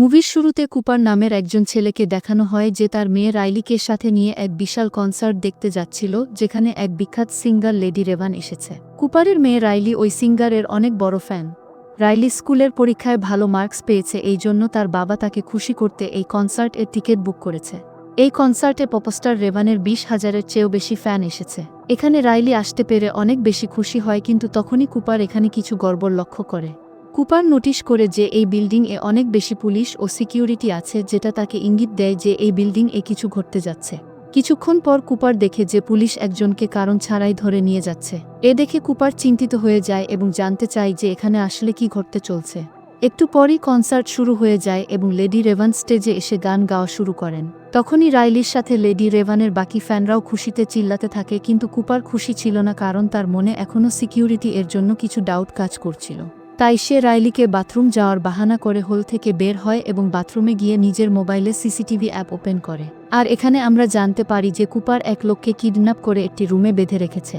মুভির শুরুতে কুপার নামের একজন ছেলেকে দেখানো হয় যে তার মেয়ে রাইলিকে সাথে নিয়ে এক বিশাল কনসার্ট দেখতে যাচ্ছিল, যেখানে এক বিখ্যাত সিঙ্গার লেডি রেভান এসেছে। কুপারের মেয়ে রাইলি ওই সিঙ্গারের অনেক বড় ফ্যান। রাইলি স্কুলের পরীক্ষায় ভালো মার্কস পেয়েছে, এই জন্য তার বাবা তাকে খুশি করতে এই কনসার্ট এর টিকিট বুক করেছে। এই কনসার্টে পপস্টার রেভানের বিশ হাজারের চেয়েও বেশি ফ্যান এসেছে। এখানে রাইলি আসতে পেরে অনেক বেশি খুশি হয়, কিন্তু তখনই কুপার এখানে কিছু গড়বড় লক্ষ্য করে। কুপার নোটিশ করে যে এই বিল্ডিং এ অনেক বেশি পুলিশ ও সিকিউরিটি আছে যেটা তাকে ইঙ্গিত দেয় যে এই বিল্ডিং এ কিছু ঘটতে যাচ্ছে। কিছুক্ষণ পর কুপার দেখে যে পুলিশ একজনকে কারণ ছাড়াই ধরে নিয়ে যাচ্ছে। এ দেখে কুপার চিন্তিত হয়ে যায় এবং জানতে চায় যে এখানে আসলে কি ঘটতে চলছে। একটু পরই কনসার্ট শুরু হয়ে যায় এবং লেডি রেভান স্টেজে এসে গান গাওয়া শুরু করেন। তখনই রাইলির সাথে লেডি রেভানের বাকি ফ্যানরাও খুশিতে চিল্লাতে থাকে কিন্তু কুপার খুশি ছিল না কারণ তার মনে এখনও সিকিউরিটি এর জন্য কিছু ডাউট কাজ করছিল। তাই সে রাইলিকে বাথরুম যাওয়ার বাহানা করে হোল থেকে বের হয় এবং বাথরুমে গিয়ে নিজের মোবাইলে সিসিটিভি অ্যাপ ওপেন করে। আর এখানে আমরা জানতে পারি যে কুপার এক লোককে কিডন্যাপ করে একটি রুমে বেঁধে রেখেছে।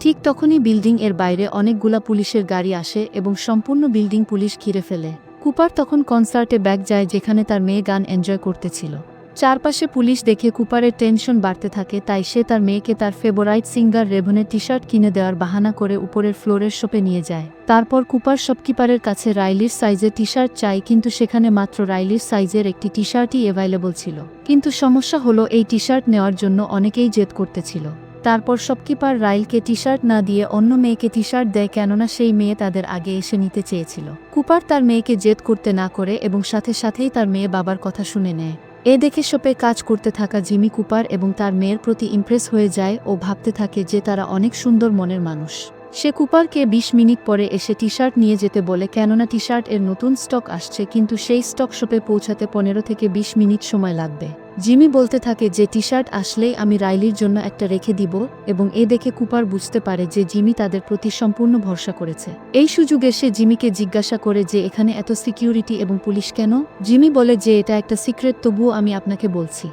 ঠিক তখনই বিল্ডিং এর বাইরে অনেকগুলা পুলিশের গাড়ি আসে এবং সম্পূর্ণ বিল্ডিং পুলিশ ঘিরে ফেলে। কুপার তখন কনসার্টে ব্যাগ যায় যেখানে তার মেয়ে গান এনজয় করতেছিল। চারপাশে পুলিশ দেখে কুপারের টেনশন বাড়তে থাকে, তাই সে তার মেয়েকে তার ফেভারাইট সিঙ্গার রেভনের টি শার্ট কিনে দেওয়ার বাহানা করে উপরের ফ্লোরের শপে নিয়ে যায়। তারপর কুপার শপকিপারের কাছে রাইলির সাইজের টি শার্ট চাই, কিন্তু সেখানে মাত্র রাইলির সাইজের একটি টি শার্টই অ্যাভাইলেবল ছিল। কিন্তু সমস্যা হলো, এই টি শার্ট নেওয়ার জন্য অনেকেই জেদ করতেছিল। তারপর শপকিপার রাইলকে টি শার্ট না দিয়ে অন্য মেয়েকে টি শার্ট দেয়, কেননা সেই মেয়ে তাদের আগে এসে নিতে চেয়েছিল। কুপার তার মেয়েকে জেদ করতে না করে এবং সাথে সাথেই তার মেয়ে বাবার কথা শুনে নেয়। এ দেখে শপে কাজ করতে থাকা জিমি কুপার এবং তার মেয়ের প্রতি ইমপ্রেস হয়ে যায় ও ভাবতে থাকে যে তারা অনেক সুন্দর মনের মানুষ। সে কুপারকে ২০ মিনিট পরে এসে টি শার্ট নিয়ে যেতে বলে, কেননা টি শার্ট এর নতুন স্টক আসছে, কিন্তু সেই স্টক শপে পৌঁছাতে পনেরো থেকে ২০ মিনিট সময় লাগবে। জিমি বলতে থাকে যে টি শার্ট আসলেই আমি রাইলির জন্য একটা রেখে দিব এবং এ দেখে কুপার বুঝতে পারে যে, জিমি তাদের প্রতি সম্পূর্ণ ভরসা করেছে। এই সুযোগে সে জিমিকে জিজ্ঞাসা করে যে, এখানে এত সিকিউরিটি এবং পুলিশ কেন? জিমি বলে যে, এটা একটা সিক্রেট, তবুও আমি আপনাকে বলছি।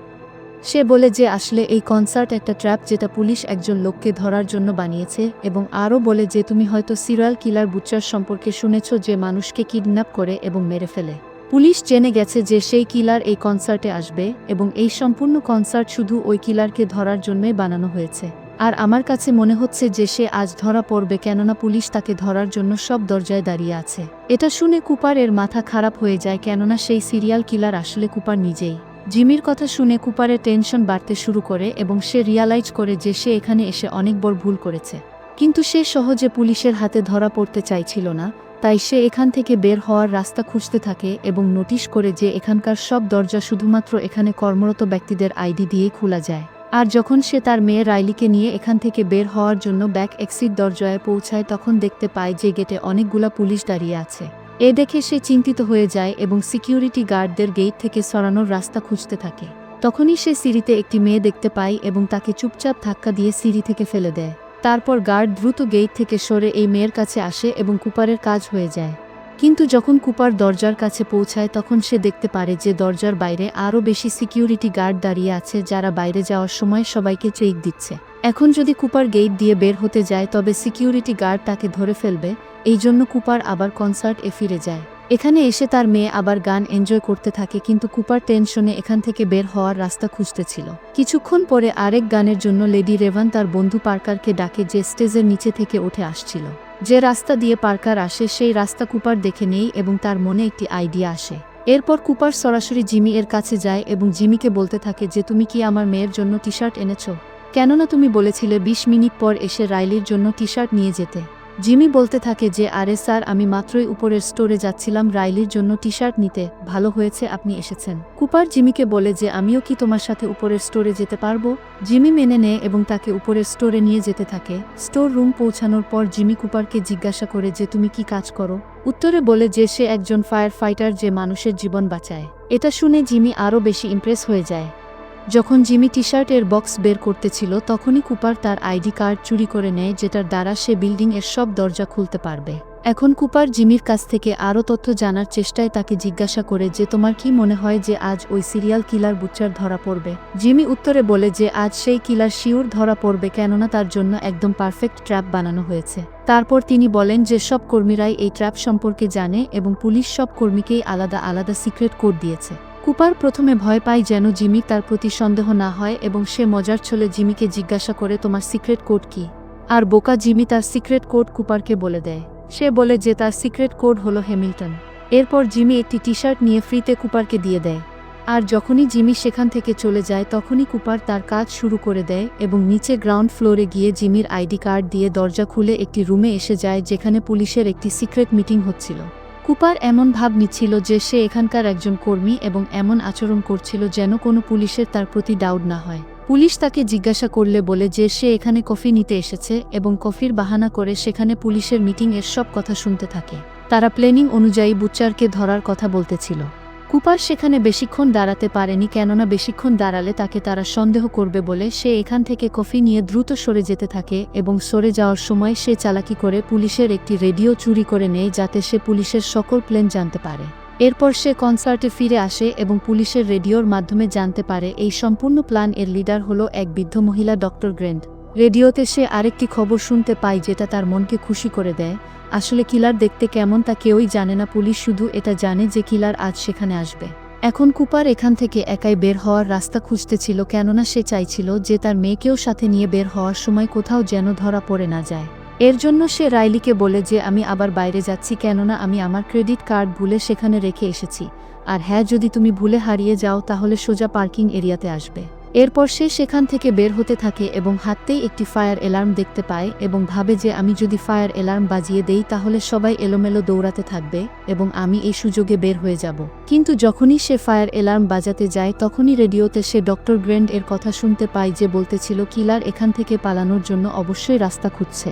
সে বলে যে আসলে এই কনসার্ট একটা ট্র্যাপ যেটা পুলিশ একজন লোককে ধরার জন্য বানিয়েছে এবং আরও বলে যে তুমি হয়তো সিরিয়াল কিলার বুচার সম্পর্কে শুনেছ যে মানুষকে কিডন্যাপ করে এবং মেরে ফেলে। পুলিশ জেনে গেছে যে সেই কিলার এই কনসার্টে আসবে এবং এই সম্পূর্ণ কনসার্ট শুধু ওই কিলারকে ধরার জন্যই বানানো হয়েছে। আর আমার কাছে মনে হচ্ছে যে সে আজ ধরা পড়বে কেননা পুলিশ তাকে ধরার জন্য সব দরজায় দাঁড়িয়ে আছে। এটা শুনে কুপার এর মাথা খারাপ হয়ে যায় কেননা সেই সিরিয়াল কিলার আসলে কুপার নিজেই। জিমির কথা শুনে কুপারের টেনশন বাড়তে শুরু করে এবং সে রিয়ালাইজ করে যে সে এখানে এসে অনেক বড় ভুল করেছে। কিন্তু সে সহজে পুলিশের হাতে ধরা পড়তে চাইছিল না, তাই সে এখান থেকে বের হওয়ার রাস্তা খুঁজতে থাকে এবং নোটিশ করে যে এখানকার সব দরজা শুধুমাত্র এখানে কর্মরত ব্যক্তিদের আইডি দিয়ে খোলা যায়। আর যখন সে তার মেয়ে রাইলিকে নিয়ে এখান থেকে বের হওয়ার জন্য ব্যাক এক্সিট দরজায় পৌঁছায়, তখন দেখতে পায় যে গেটে অনেকগুলা পুলিশ দাঁড়িয়ে আছে। এ দেখে সে চিন্তিত হয়ে যায় এবং সিকিউরিটি গার্ডদের গেট থেকে সরানোর রাস্তা খুঁজতে থাকে। তখনই সে সিঁড়িতে একটি মেয়ে দেখতে পায় এবং তাকে চুপচাপ ধাক্কা দিয়ে সিঁড়ি থেকে ফেলে দেয়। তারপর গার্ড দ্রুত গেট থেকে সরে এই মেয়ের কাছে আসে এবং কুপারের কাজ হয়ে যায়। কিন্তু যখন কুপার দরজার কাছে পৌঁছায়, তখন সে দেখতে পারে যে দরজার বাইরে আরও বেশি সিকিউরিটি গার্ড দাঁড়িয়ে আছে যারা বাইরে যাওয়ার সময় সবাইকে চেক দিচ্ছে। এখন যদি কুপার গেট দিয়ে বের হতে যায়, তবে সিকিউরিটি গার্ড তাকে ধরে ফেলবে, এই জন্য কুপার আবার কনসার্ট এ ফিরে যায়। এখানে এসে তার মেয়ে আবার গান এনজয় করতে থাকে, কিন্তু কুপার টেনশনে এখান থেকে বের হওয়ার রাস্তা খুঁজতেছিল। কিছুক্ষণ পরে আরেক গানের জন্য লেডি রেভান তার বন্ধু পার্কারকে ডাকে, যে স্টেজের নিচে থেকে উঠে আসছিল। যে রাস্তা দিয়ে পার্কার আসে, সেই রাস্তা কুপার দেখে নেই এবং তার মনে একটি আইডিয়া আসে। এরপর কুপার সরাসরি জিমি এর কাছে যায় এবং জিমিকে বলতে থাকে যে, তুমি কি আমার মেয়ের জন্য টি শার্ট এনেছো? কেননা তুমি বলেছিলে ২০ মিনিট পর এসে রাইলির জন্য টি শার্ট নিয়ে যেতে। জিমি বলতে থাকে যে, আরে স্যার, আমি মাত্রই উপরের স্টোরে যাচ্ছিলাম, রাইলির জন্য টি শার্ট নিতে। ভালো হয়েছে আপনি এসেছেন। কুপার জিমিকে বলে যে, আমিও কি তোমার সাথে উপরের স্টোরে যেতে পারব? জিমি মেনে নেয় এবং তাকে উপরের স্টোরে নিয়ে যেতে থাকে। স্টোর রুম পৌঁছানোর পর জিমি কুপারকে জিজ্ঞাসা করে যে, তুমি কি কাজ করো? উত্তরে বলে যে, সে একজন ফায়ার ফাইটার যে মানুষের জীবন বাঁচায়। এটা শুনে জিমি আরও বেশি ইমপ্রেস হয়ে যায়। যখন জিমি টি শার্টের বক্স বের করতেছিল, তখনই কুপার তার আইডি কার্ড চুরি করে নেয়, যেটার দ্বারা সে বিল্ডিং এর সব দরজা খুলতে পারবে। এখন কুপার জিমির কাছ থেকে আরও তথ্য জানার চেষ্টায় তাকে জিজ্ঞাসা করে যে, তোমার কি মনে হয় যে আজ ওই সিরিয়াল কিলার বুচ্চার ধরা পড়বে? জিমি উত্তরে বলে যে, আজ সেই কিলার শিউর ধরা পড়বে কেননা তার জন্য একদম পারফেক্ট ট্র্যাপ বানানো হয়েছে। তারপর তিনি বলেন যে, সব কর্মীরাই এই ট্র্যাপ সম্পর্কে জানে এবং পুলিশ সব কর্মীকেই আলাদা আলাদা সিক্রেট কোড দিয়েছে। কুপার প্রথমে ভয় পায় যেন জিমি তার প্রতি সন্দেহ না হয় এবং সে মজার ছলে জিমিকে জিজ্ঞাসা করে, তোমার সিক্রেট কোড কি? আর বোকা জিমি তার সিক্রেট কোড কুপারকে বলে দেয়। সে বলে যে তার সিক্রেট কোড হলো হ্যামিল্টন। এরপর জিমি একটি টি শার্ট নিয়ে ফ্রিতে কুপারকে দিয়ে দেয়। আর যখনই জিমি সেখান থেকে চলে যায়, তখনই কুপার তার কাজ শুরু করে দেয় এবং নিচে গ্রাউন্ড ফ্লোরে গিয়ে জিমির আইডি কার্ড দিয়ে দরজা খুলে একটি রুমে এসে যায়, যেখানে পুলিশের একটি সিক্রেট মিটিং হচ্ছিল। কুপার এমন ভাব নিচ্ছিল যে সে এখানকার একজন কর্মী এবং এমন আচরণ করছিল যেন কোনো পুলিশের তার প্রতি ডাউট না হয়। পুলিশ তাকে জিজ্ঞাসা করলে বলে যে সে এখানে কফি নিতে এসেছে এবং কফির বাহানা করে সেখানে পুলিশের মিটিংয়ের সব কথা শুনতে থাকে। তারা প্ল্যানিং অনুযায়ী বুচ্চারকে ধরার কথা বলতেছিল। কুপার সেখানে বেশিক্ষণ দাঁড়াতে পারেনি কেননা বেশিক্ষণ দাঁড়ালে তাকে তারা সন্দেহ করবে বলে সে এখান থেকে কফি নিয়ে দ্রুত সরে যেতে থাকে এবং সরে যাওয়ার সময় সে চালাকি করে পুলিশের একটি রেডিও চুরি করে নেয় যাতে সে পুলিশের সকল প্লেন জানতে পারে। এরপর সে কনসার্টে ফিরে আসে এবং পুলিশের রেডিওর মাধ্যমে জানতে পারে এই সম্পূর্ণ প্ল্যান এর লিডার হল এক বৃদ্ধ মহিলা ডক্টর গ্রেন্ড রেডিওতে সে আরেকটি খবর শুনতে পায় যেটা তার মনকে খুশি করে দেয়। আসলে কিলার দেখতে কেমন তা কেউই জানে না, পুলিশ শুধু এটা জানে যে কিলার আজ সেখানে আসবে। এখন কুপার এখান থেকে একাই বের হওয়ার রাস্তা খুঁজতেছিল কেননা সে চাইছিল যে তার মেয়েকেও সাথে নিয়ে বের হওয়ার সময় কোথাও যেন ধরা পড়ে না যায়। এর জন্য সে রাইলিকে বলে যে, আমি আবার বাইরে যাচ্ছি কেননা আমি আমার ক্রেডিট কার্ড ভুলে সেখানে রেখে এসেছি। আর হ্যাঁ যদি তুমি ভুলে হারিয়ে যাও তাহলে সোজা পার্কিং এরিয়াতে আসবে। এরপর সে সেখান থেকে বের হতে থাকে এবং হাততেই একটি ফায়ার অ্যালার্ম দেখতে পায় এবং ভাবে যে আমি যদি ফায়ার অ্যালার্ম বাজিয়ে দেই তাহলে সবাই এলোমেলো দৌড়াতে থাকবে এবং আমি এই সুযোগে বের হয়ে যাব। কিন্তু যখনই সে ফায়ার অ্যালার্ম বাজাতে যায় তখনই রেডিওতে সে ডক্টর গ্র্যান্ড এর কথা শুনতে পায় যে বলতেছিল কিলার এখান থেকে পালানোর জন্য অবশ্যই রাস্তা খুঁজছে।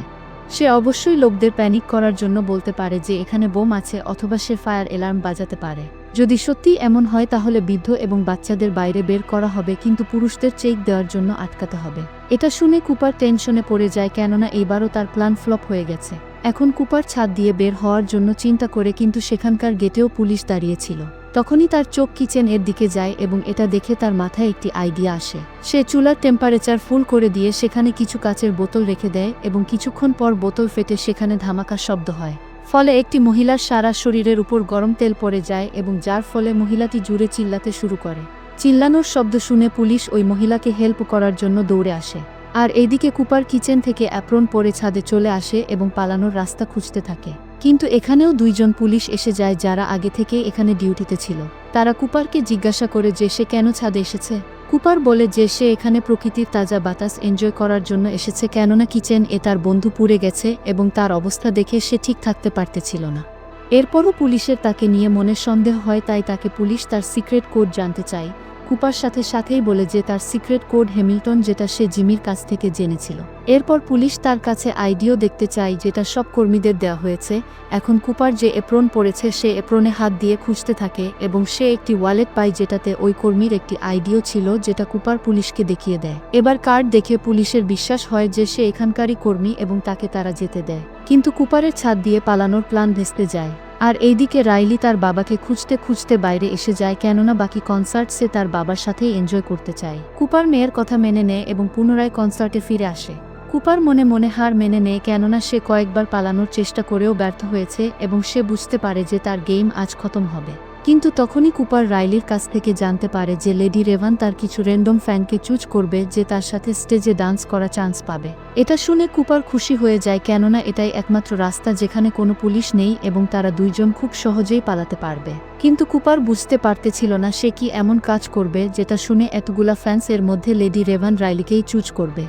সে অবশ্যই লোকদের প্যানিক করার জন্য বলতে পারে যে এখানে বোম আছে অথবা সে ফায়ার অ্যালার্ম বাজাতে পারে। যদি সত্যি এমন হয় তাহলে বৃদ্ধ এবং বাচ্চাদের বাইরে বের করা হবে, কিন্তু পুরুষদের চেক দেওয়ার জন্য আটকাতে হবে। এটা শুনে কুপার টেনশনে পড়ে যায়, কেননা এবারও তার প্ল্যান ফ্লপ হয়ে গেছে। এখন কুপার ছাদ দিয়ে বের হওয়ার জন্য চিন্তা করে, কিন্তু সেখানকার গেটেও পুলিশ দাঁড়িয়েছিল তখনই তার চোখ কিচেন এর দিকে যায় এবং এটা দেখে তার মাথায় একটি আইডিয়া আসে। সে চুলার টেম্পারেচার ফুল করে দিয়ে সেখানে কিছু কাচের বোতল রেখে দেয় এবং কিছুক্ষণ পর বোতল ফেটে সেখানে ধামাকা শব্দ হয়। ফলে একটি মহিলার সারা শরীরের উপর গরম তেল পড়ে যায় এবং যার ফলে মহিলাটি জুড়ে চিল্লাতে শুরু করে। চিল্লানোর শব্দ শুনে পুলিশ ওই মহিলাকে হেল্প করার জন্য দৌড়ে আসে। আর এদিকে কুপার কিচেন থেকে অ্যাপ্রন পরে ছাদে চলে আসে এবং পালানোর রাস্তা খুঁজতে থাকে। কিন্তু এখানেও দুইজন পুলিশ এসে যায় যারা আগে থেকে এখানে ডিউটিতে ছিল। তারা কুপারকে জিজ্ঞাসা করে যে সে কেন ছাদে এসেছে? কুপার বলে যে সে এখানে প্রকৃতির তাজা বাতাস এনজয় করার জন্য এসেছে কেননা কিচেন এ তার বন্ধু পুড়ে গেছে এবং তার অবস্থা দেখে সে ঠিক থাকতে পারতেছিল না। এরপরও পুলিশের তাকে নিয়ে মনে সন্দেহ হয়, তাই তাকে পুলিশ তার সিক্রেট কোড জানতে চায়। কুপার সাথে সাথেই বলে যে তার সিক্রেট কোড হ্যামিল্টন যেটা সে জিমির কাছ থেকে জেনেছিল। এরপর পুলিশ তার কাছে আইডিও দেখতে চায় যেটা সব কর্মীদের দেওয়া হয়েছে। এখন কুপার যে এপ্রন পড়েছে সে এপ্রনে হাত দিয়ে খুঁজতে থাকে এবং সে একটি ওয়ালেট পায় যেটাতে ওই কর্মীর একটি আইডিও ছিল যেটা কুপার পুলিশকে দেখিয়ে দেয়। এবার কার্ড দেখে পুলিশের বিশ্বাস হয় যে সে এখানকারই কর্মী এবং তাকে তারা যেতে দেয়। কিন্তু কুপারের ছাদ দিয়ে পালানোর প্ল্যান ভেস্তে যায়। আর এইদিকে রাইলি তার বাবাকে খুঁজতে খুঁজতে বাইরে এসে যায়, কেননা বাকি কনসার্ট সে তার বাবার সাথেই এনজয় করতে চায়। কুপার মেয়ের কথা মেনে নেয় এবং পুনরায় কনসার্টে ফিরে আসে। কুপার মনে মনে হার মেনে নেয়, কেননা সে কয়েকবার পালানোর চেষ্টা করেও ব্যর্থ হয়েছে এবং সে বুঝতে পারে যে তার গেম আজ খতম হবে। কিন্তু তখনই কুপার রাইলির কাছ থেকে জানতে পারে যে লেডি রেভান তার কিছু র্যান্ডম ফ্যানকে চুজ করবে যে তার সাথে স্টেজে ডান্স করা চান্স পাবে। এটা শুনে কুপার খুশি হয়ে যায় কেননা এটাই একমাত্র রাস্তা যেখানে কোনো পুলিশ নেই এবং তারা দুইজন খুব সহজেই পালাতে পারবে। কিন্তু কুপার বুঝতে পারতেছিল না সে কি এমন কাজ করবে যেটা শুনে এতগুলা ফ্যান্স এর মধ্যে লেডি রেভান রাইলিকেই চুজ করবে।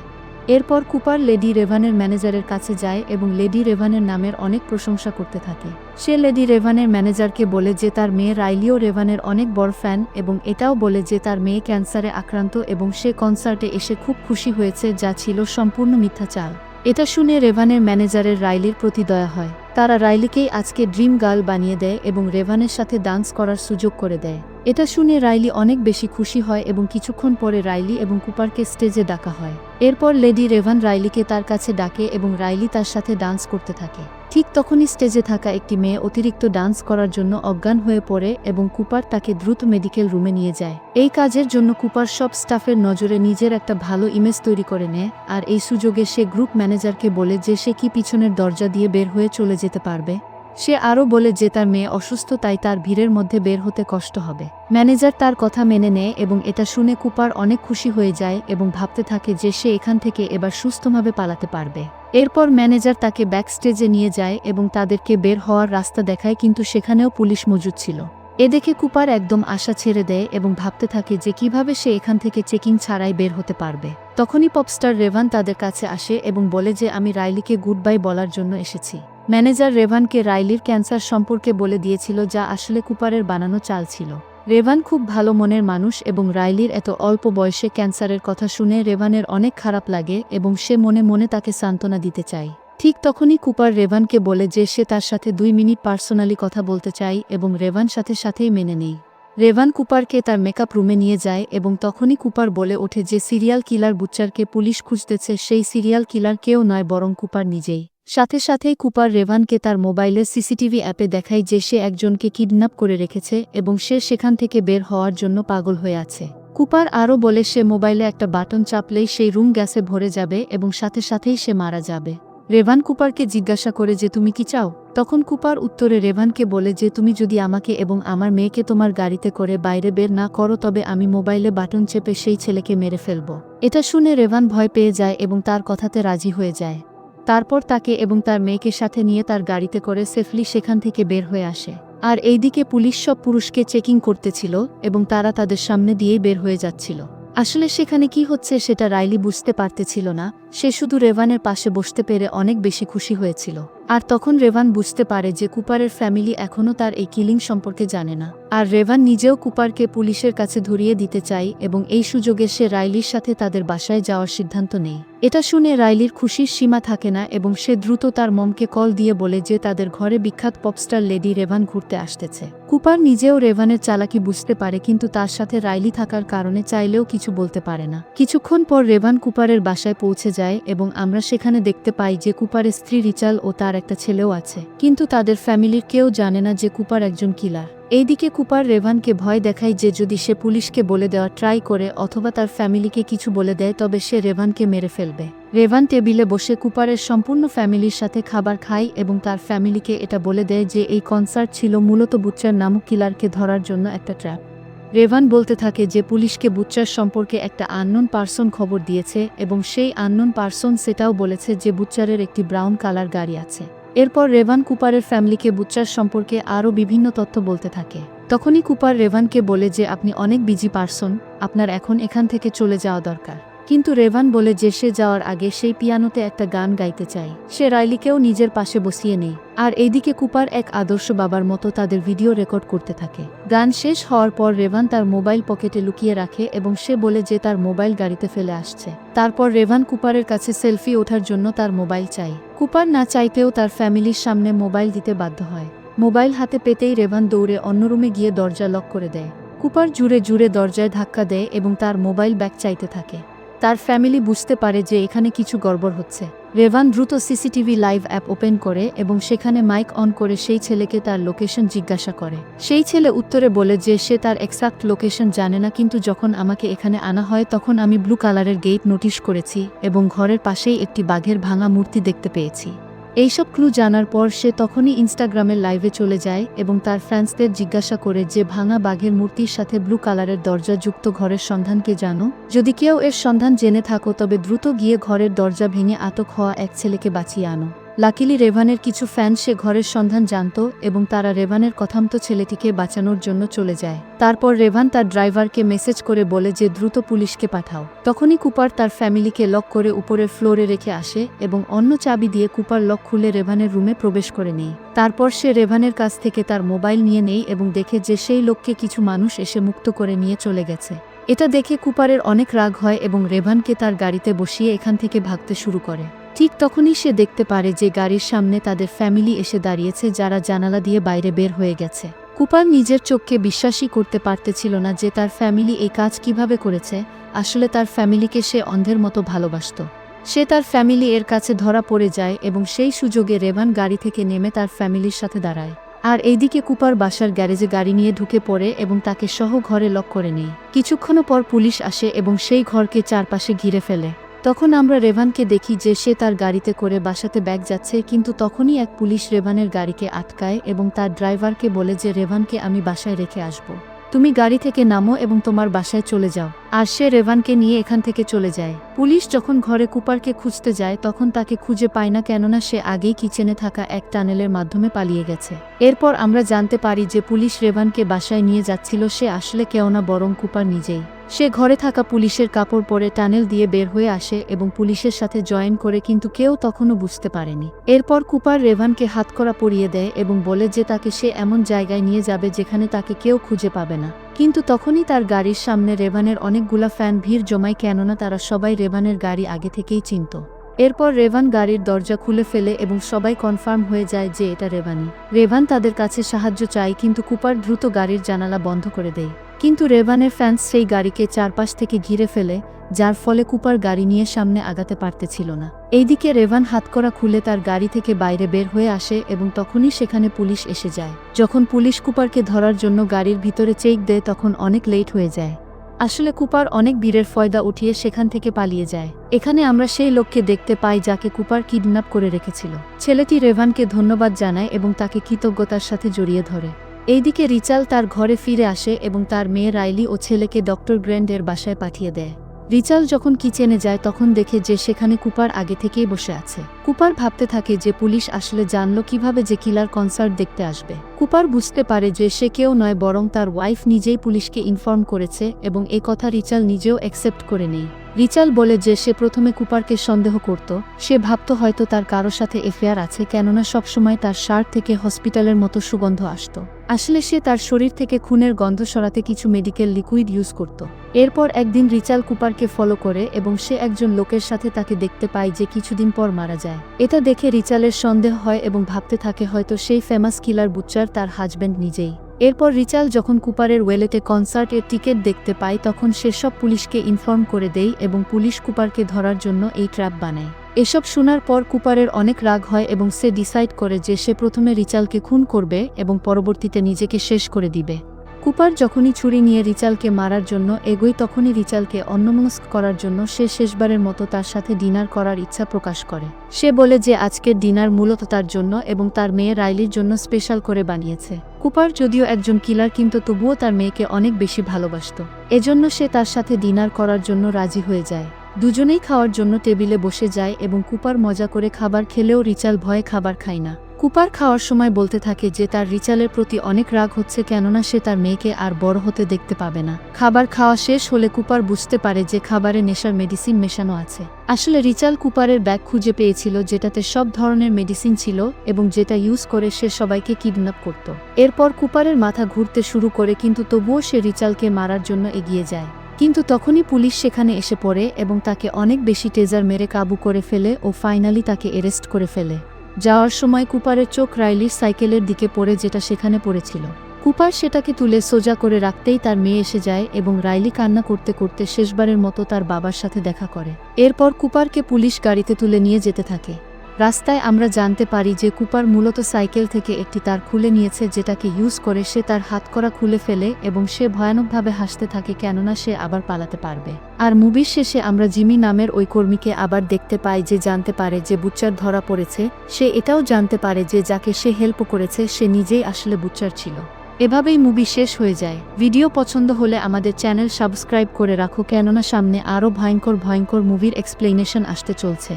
এরপর কুপার লেডি রেভানের ম্যানেজারের কাছে যায় এবং লেডি রেভানের নামের অনেক প্রশংসা করতে থাকে। সে লেডি রেভানের ম্যানেজারকে বলে যে তার মেয়ে রাইলিও রেভানের অনেক বড় ফ্যান এবং এটাও বলে যে তার মেয়ে ক্যান্সারে আক্রান্ত এবং সে কনসার্টে এসে খুব খুশি হয়েছে যা ছিল সম্পূর্ণ মিথ্যা চাল। এটা শুনে রেভানের ম্যানেজারের রাইলির প্রতি দয়া হয়। তারা রাইলিকেই আজকে ড্রিম গার্ল বানিয়ে দেয় এবং রেভানের সাথে ডান্স করার সুযোগ করে দেয়। এটা শুনে রাইলি অনেক বেশি খুশি হয় এবং কিছুক্ষণ পরে রাইলি এবং কুপারকে স্টেজে ডাকা হয়। এরপর লেডি রেভান রাইলিকে তার কাছে ডাকে এবং রাইলি তার সাথে ডান্স করতে থাকে। ঠিক তখনই স্টেজে থাকা একটি মেয়ে অতিরিক্ত ডান্স করার জন্য অজ্ঞান হয়ে পড়ে এবং কুপার তাকে দ্রুত মেডিকেল রুমে নিয়ে যায়। এই কাজের জন্য কুপার সব স্টাফের নজরে নিজের একটা ভালো ইমেজ তৈরি করে নেয় আর এই সুযোগে সে গ্রুপ ম্যানেজারকে বলে যে সে কি পিছনের দরজা দিয়ে বের হয়ে চলে যেতে পারবে। সে আরও বলে যে তার মেয়ে অসুস্থ, তাই তার ভিড়ের মধ্যে বের হতে কষ্ট হবে। ম্যানেজার তার কথা মেনে নেয় এবং এটা শুনে কুপার অনেক খুশি হয়ে যায় এবং ভাবতে থাকে যে সে এখান থেকে এবার সুস্থভাবে পালাতে পারবে। এরপর ম্যানেজার তাকে ব্যাক স্টেজে নিয়ে যায় এবং তাদেরকে বের হওয়ার রাস্তা দেখায়, কিন্তু সেখানেও পুলিশ মজুদ ছিল। এ দেখে কুপার একদম আশা ছেড়ে দেয় এবং ভাবতে থাকে যে কীভাবে সে এখান থেকে চেকিং ছাড়াই বের হতে পারবে। তখনই পপস্টার রেভান তাদের কাছে আসে এবং বলে যে, আমি রাইলিকে গুড বাই বলার জন্য এসেছি। ম্যানেজার রেভানকে রাইলির ক্যান্সার সম্পর্কে বলে দিয়েছিল যা আসলে কুপারের বানানো চাল ছিল। রেভান খুব ভালো মনের মানুষ এবং রাইলির এত অল্প বয়সে ক্যান্সারের কথা শুনে রেভানের অনেক খারাপ লাগে এবং সে মনে মনে তাকে সান্ত্বনা দিতে চায়। ঠিক তখনই কুপার রেভানকে বলে যে সে তার সাথে দুই মিনিট পার্সোনালি কথা বলতে চায় এবং রেভান সাথে সাথেই মেনে নেই রেভান কুপারকে তার মেকআপ রুমে নিয়ে যায় এবং তখনই কুপার বলে ওঠে যে সিরিয়াল কিলার বুচ্চারকে পুলিশ খুঁজতেছে, সেই সিরিয়াল কিলার কেউ নয় বরং কুপার নিজেই। সাথে সাথেই কুপার রেভানকে তার মোবাইলের সিসিটিভি অ্যাপে দেখায় যে সে একজনকে কিডন্যাপ করে রেখেছে এবং সে সেখান থেকে বের হওয়ার জন্য পাগল হয়ে আছে। কুপার আরও বলে, সে মোবাইলে একটা বাটন চাপলেই সেই রুম গ্যাসে ভরে যাবে এবং সাথে সাথেই সে মারা যাবে। রেভান কুপারকে জিজ্ঞাসা করে যে, তুমি কি চাও? তখন কুপার উত্তরে রেভানকে বলে যে, তুমি যদি আমাকে এবং আমার মেয়েকে তোমার গাড়িতে করে বাইরে বের না করো, তবে আমি মোবাইলে বাটন চেপে সেই ছেলেকে মেরে ফেলব। এটা শুনে রেভান ভয় পেয়ে যায় এবং তার কথাতে রাজি হয়ে যায়। তারপর তাকে এবং তার মেয়েকে সাথে নিয়ে তার গাড়িতে করে সেফলি সেখান থেকে বের হয়ে আসে। আর এইদিকে পুলিশ সব পুরুষকে চেকিং করতেছিল এবং তারা তাদের সামনে দিয়েই বের হয়ে যাচ্ছিল। আসলে সেখানে কি হচ্ছে সেটা রাইলি বুঝতে পারতেছিল না সে শুধু রেভানের পাশে বসতে পেরে অনেক বেশি খুশি হয়েছিল। আর তখন রেভান বুঝতে পারে যে কুপারের ফ্যামিলি এখনও তার এই কিলিং সম্পর্কে জানে না। আর রেভান নিজেও কুপারকে পুলিশের কাছে ধরিয়ে দিতে চায় এবং এই সুযোগে সে রাইলির সাথে তাদের বাসায় যাওয়ার সিদ্ধান্ত নেই এটা শুনে রাইলির খুশির সীমা থাকে না এবং সে দ্রুত তার মমকে কল দিয়ে বলে যে তাদের ঘরে বিখ্যাত পপস্টার লেডি রেভান ঘুরতে আসতেছে। কুপার নিজেও রেভানের চালাকি বুঝতে পারে কিন্তু তার সাথে রাইলি থাকার কারণে চাইলেও কিছু বলতে পারে না। কিছুক্ষণ পর রেভান কুপারের বাসায় পৌঁছে যায় এবং আমরা সেখানে দেখতে পাই যে কুপারের স্ত্রী রিচাল ও তার একটা ছেলেও আছে। কিন্তু তাদের ফ্যামিলির কেউ জানে না যে কুপার একজন কিলার। এইদিকে কুপার রেভানকে ভয় দেখায় যে যদি সে পুলিশকে বলে দেওয়া ট্রাই করে অথবা তার ফ্যামিলিকে কিছু বলে দেয় তবে সে রেভানকে মেরে ফেলবে। রেভান টেবিলে বসে কুপারের সম্পূর্ণ ফ্যামিলির সাথে খাবার খায় এবং তার ফ্যামিলিকে এটা বলে দেয় যে এই কনসার্ট ছিল মূলত বুচ্চার নামক কিলারকে ধরার জন্য একটা ট্র্যাপ। রেভান বলতে থাকে যে পুলিশকে বুচ্চার সম্পর্কে একটা আননোন পার্সন খবর দিয়েছে এবং সেই আননোন পার্সন সেটাও বলেছে যে বুচ্চারের একটি ব্রাউন কালার গাড়ি আছে। এরপর রেভান কুপারের ফ্যামিলিকে বুচ্চার সম্পর্কে আরও বিভিন্ন তথ্য বলতে থাকে। তখনই কুপার রেভানকে বলে যে, আপনি অনেক বিজি পার্সন, আপনার এখন এখান থেকে চলে যাওয়া দরকার। কিন্তু রেভান বলে যে সে যাওয়ার আগে সেই পিয়ানোতে একটা গান গাইতে চায় সে রাইলিকেও নিজের পাশে বসিয়ে নেই। আর এইদিকে কুপার এক আদর্শ বাবার মতো তাদের ভিডিও রেকর্ড করতে থাকে। গান শেষ হওয়ার পর রেভান তার মোবাইল পকেটে লুকিয়ে রাখে এবং সে বলে যে তার মোবাইল গাড়িতে ফেলে আসছে। তারপর রেভান কুপারের কাছে সেলফি ওঠার জন্য তার মোবাইল চাই। কুপার না চাইতেও তার ফ্যামিলির সামনে মোবাইল দিতে বাধ্য হয়। মোবাইল হাতে পেতেই রেভান দৌড়ে অন্য রুমে গিয়ে দরজা লক করে দেয়। কুপার জুড়ে জুড়ে দরজায় ধাক্কা দেয় এবং তার মোবাইল ব্যাগ চাইতে থাকে। তার ফ্যামিলি বুঝতে পারে যে এখানে কিছু গড়বড় হচ্ছে। রেভান দ্রুত সিসিটিভি লাইভ অ্যাপ ওপেন করে এবং সেখানে মাইক অন করে সেই ছেলেকে তার লোকেশন জিজ্ঞাসা করে। সেই ছেলে উত্তরে বলে যে সে তার এক্সাক্ট লোকেশন জানে না, কিন্তু যখন আমাকে এখানে আনা হয় তখন আমি ব্লু কালারের গেট নোটিশ করেছি এবং ঘরের পাশেই একটি বাঘের ভাঙা মূর্তি দেখতে পেয়েছি। এইসব ক্লু জানার পর সে তখনই ইনস্টাগ্রামের লাইভে চলে যায় এবং তার ফ্যান্সদের জিজ্ঞাসা করে যে, ভাঙা বাঘের মূর্তির সাথে ব্লু কালারের দরজা যুক্ত ঘরের সন্ধানকে জানো? যদি কেউ এর সন্ধান জেনে থাকো, তবে দ্রুত গিয়ে ঘরের দরজা ভেঙে আটক হওয়া এক ছেলেকে বাঁচিয়ে আনো। লাকিলি রেভানের কিছু ফ্যান সে ঘরের সন্ধান জানত এবং তারা রেভানের কথামত ছেলেটিকে বাঁচানোর জন্য চলে যায়। তারপর রেভান তার ড্রাইভারকে মেসেজ করে বলে যে, দ্রুত পুলিশকে পাঠাও। তখনই কুপার তার ফ্যামিলিকে লক করে উপরের ফ্লোরে রেখে আসে এবং অন্য চাবি দিয়ে কুপার লক খুলে রেভানের রুমে প্রবেশ করে নেই তারপর সে রেভানের কাছ থেকে তার মোবাইল নিয়ে নেই এবং দেখে যে, সেই লোককে কিছু মানুষ এসে মুক্ত করে নিয়ে চলে গেছে। এটা দেখে কুপারের অনেক রাগ হয় এবং রেভানকে তার গাড়িতে বসিয়ে এখান থেকে ভাগতে শুরু করে। ঠিক তখনই সে দেখতে পারে যে গাড়ির সামনে তাদের ফ্যামিলি এসে দাঁড়িয়েছে যারা জানালা দিয়ে বাইরে বের হয়ে গেছে। কুপার নিজের চোখকে বিশ্বাসই করতে পারতেছিল না যে তার ফ্যামিলি এই কাজ কীভাবে করেছে, আসলে তার ফ্যামিলিকে সে অন্ধের মতো ভালোবাসত। সে তার ফ্যামিলি এর কাছে ধরা পড়ে যায় এবং সেই সুযোগে রেভান গাড়ি থেকে নেমে তার ফ্যামিলির সাথে দাঁড়ায়। আর এইদিকে কুপার বাসার গ্যারেজে গাড়ি নিয়ে ঢুকে পড়ে এবং তাকে সহ ঘরে লক করে নেয়। কিছুক্ষণ পর পুলিশ আসে এবং সেই ঘরকে চারপাশে ঘিরে ফেলে। তখন আমরা রেভানকে দেখি যে সে তার গাড়িতে করে বাসাতে ব্যাগ যাচ্ছে, কিন্তু তখনই এক পুলিশ রেভানের গাড়িকে আটকায় এবং তার ড্রাইভারকে বলে যে, রেভানকে আমি বাসায় রেখে আসব। তুমি গাড়ি থেকে নামো এবং তোমার বাসায় চলে যাও। আর সে রেভানকে নিয়ে এখান থেকে চলে যায়। পুলিশ যখন ঘরে কুপারকে খুঁজতে যায়, তখন তাকে খুঁজে পায় না, কেননা সে আগেই কিচেনে থাকা এক টানেলের মাধ্যমে পালিয়ে গেছে। এরপর আমরা জানতে পারি যে পুলিশ রেভানকে বাসায় নিয়ে যাচ্ছিল সে আসলে কেউ না, বরং কুপার নিজেই। সে ঘরে থাকা পুলিশের কাপড় পরে টানেল দিয়ে বের হয়ে আসে এবং পুলিশের সাথে জয়েন করে কিন্তু কেউ তখনও বুঝতে পারেনি। এরপর কুপার রেভানকে হাতকড়া পরিয়ে দেয় এবং বলে যে তাকে সে এমন জায়গায় নিয়ে যাবে যেখানে তাকে কেউ খুঁজে পাবে না। কিন্তু তখনই তার গাড়ির সামনে রেভানের অনেকগুলা ফ্যান ভিড় জমায় কেননা তারা সবাই রেভানের গাড়ি আগে থেকেই চিনত। এরপর রেভান গাড়ির দরজা খুলে ফেলে এবং সবাই কনফার্ম হয়ে যায় যে এটা রেভানি রেভান তাদের কাছে সাহায্য চায় কিন্তু কুপার দ্রুত গাড়ির জানালা বন্ধ করে দেয়। কিন্তু রেভানের ফ্যান্স সেই গাড়িকে চারপাশ থেকে ঘিরে ফেলে, যার ফলে কুপার গাড়ি নিয়ে সামনে আগাতে পারতেছিল না। এইদিকে রেভান হাতকড়া খুলে তার গাড়ি থেকে বাইরে বের হয়ে আসে এবং তখনই সেখানে পুলিশ এসে যায়। যখন পুলিশ কুপারকে ধরার জন্য গাড়ির ভিতরে চেক দেয়, তখন অনেক লেট হয়ে যায়। আসলে কুপার অনেক বীরের ফয়দা উঠিয়ে সেখান থেকে পালিয়ে যায়। এখানে আমরা সেই লোককে দেখতে পাই যাকে কুপার কিডন্যাপ করে রেখেছিল। ছেলেটি রেভানকে ধন্যবাদ জানায় এবং তাকে কৃতজ্ঞতার সাথে জড়িয়ে ধরে। এইদিকে রিচাল তার ঘরে ফিরে আসে এবং তার মেয়ে রাইলি ও ছেলেকে ডক্টর গ্র্যান্ডের বাসায় পাঠিয়ে দেয়। রিচাল যখন কিচেনে যায় তখন দেখে যে সেখানে কুপার আগে থেকেই বসে আছে। কুপার ভাবতে থাকে যে পুলিশ আসলে জানলো কীভাবে যে কিলার কনসার্ট দেখতে আসবে। কুপার বুঝতে পারে যে সে কেউ নয় বরং তার ওয়াইফ নিজেই পুলিশকে ইনফর্ম করেছে এবং এ কথা রিচাল নিজেও অ্যাকসেপ্ট করে নেই। রিচাল বলে যে সে প্রথমে কুপারকে সন্দেহ করত, সে ভাবত হয়তো তার কারও সাথে এফেয়ার আছে, কেননা সবসময় তার শার্ট থেকে হসপিটালের মতো সুগন্ধ আসত। আসলে সে তার শরীর থেকে খুনের গন্ধ সরাতে কিছু মেডিকেল লিকুইড ইউজ করত। এরপর একদিন রিচাল কুপারকে ফলো করে এবং সে একজন লোকের সাথে তাকে দেখতে পায় যে কিছুদিন পর মারা যায়। এটা দেখে রিচালের সন্দেহ হয় এবং ভাবতে থাকে হয়তো সেই ফেমাস কিলার বুচ্চার তার হাজব্যান্ড নিজেই। এরপর রিচাল যখন কুপারের ওয়েলেটে কনসার্টের টিকিট দেখতে পায়, তখন সেসব পুলিশকে ইনফর্ম করে দেয় এবং পুলিশ কুপারকে ধরার জন্য এই ট্র্যাপ বানায়। এসব শোনার পর কুপারের অনেক রাগ হয় এবং সে ডিসাইড করে যে সে প্রথমে রিচালকে খুন করবে এবং পরবর্তীতে নিজেকে শেষ করে দিবে। কুপার যখনই ছুরি নিয়ে রিচালকে মারার জন্য এগোই তখনই রিচালকে অন্যমনস্ক করার জন্য সে শেষবারের মতো তার সাথে ডিনার করার ইচ্ছা প্রকাশ করে। সে বলে যে আজকের ডিনার মূলত তার জন্য এবং তার মেয়ে রাইলির জন্য স্পেশাল করে বানিয়েছে। কুপার যদিও একজন কিলার, কিন্তু তবুও তার মেয়েকে অনেক বেশি ভালোবাসত। এজন্য সে তার সাথে ডিনার করার জন্য রাজি হয়ে যায়। দুজনেই খাওয়ার জন্য টেবিলে বসে যায় এবং কুপার মজা করে খাবার খেলেও রিচাল ভয়ে খাবার খায় না। কুপার খাওয়ার সময় বলতে থাকে যে তার রিচালের প্রতি অনেক রাগ হচ্ছে কেননা সে তার মেয়েকে আর বড় হতে দেখতে পাবে না। খাবার খাওয়া শেষ হলে কুপার বুঝতে পারে যে খাবারে নেশার মেডিসিন মেশানো আছে। আসলে রিচাল কুপারের ব্যাগ খুঁজে পেয়েছিল যেটাতে সব ধরনের মেডিসিন ছিল এবং যেটা ইউজ করে সে সবাইকে কিডন্যাপ করত। এরপর কুপারের মাথা ঘুরতে শুরু করে কিন্তু তবুও সে রিচালকে মারার জন্য এগিয়ে যায়। কিন্তু তখনই পুলিশ সেখানে এসে পড়ে এবং তাকে অনেক বেশি টেজার মেরে কাবু করে ফেলে ও ফাইনালি তাকে এরেস্ট করে ফেলে। যাওয়ার সময় কুপারের চোখ রাইলির সাইকেলের দিকে পড়ে যেটা সেখানে পড়েছিল। কুপার সেটাকে তুলে সোজা করে রাখতেই তার মেয়ে এসে যায় এবং রাইলি কান্না করতে করতে শেষবারের মতো তার বাবার সাথে দেখা করে। এরপর কুপারকে পুলিশ গাড়িতে তুলে নিয়ে যেতে থাকে। রাস্তায় আমরা জানতে পারি যে কুপার মূলত সাইকেল থেকে একটি তার খুলে নিয়েছে যেটাকে ইউজ করে সে তার হাতকড়া খুলে ফেলে এবং সে ভয়ানকভাবে হাসতে থাকে কেননা সে আবার পালাতে পারবে। আর মুভির শেষে আমরা জিমি নামের ওই কর্মীকে আবার দেখতে পাই যে জানতে পারে যে বুচ্চার ধরা পড়েছে, সে এটাও জানতে পারে যে যাকে সে হেল্প করেছে, সে নিজেই আসলে বুচ্চার ছিল। এভাবেই মুভি শেষ হয়ে যায়। ভিডিও পছন্দ হলে আমাদের চ্যানেল সাবস্ক্রাইব করে রাখো কেননা সামনে আরও ভয়ঙ্কর ভয়ঙ্কর মুভির এক্সপ্লেনেশন আসতে চলছে।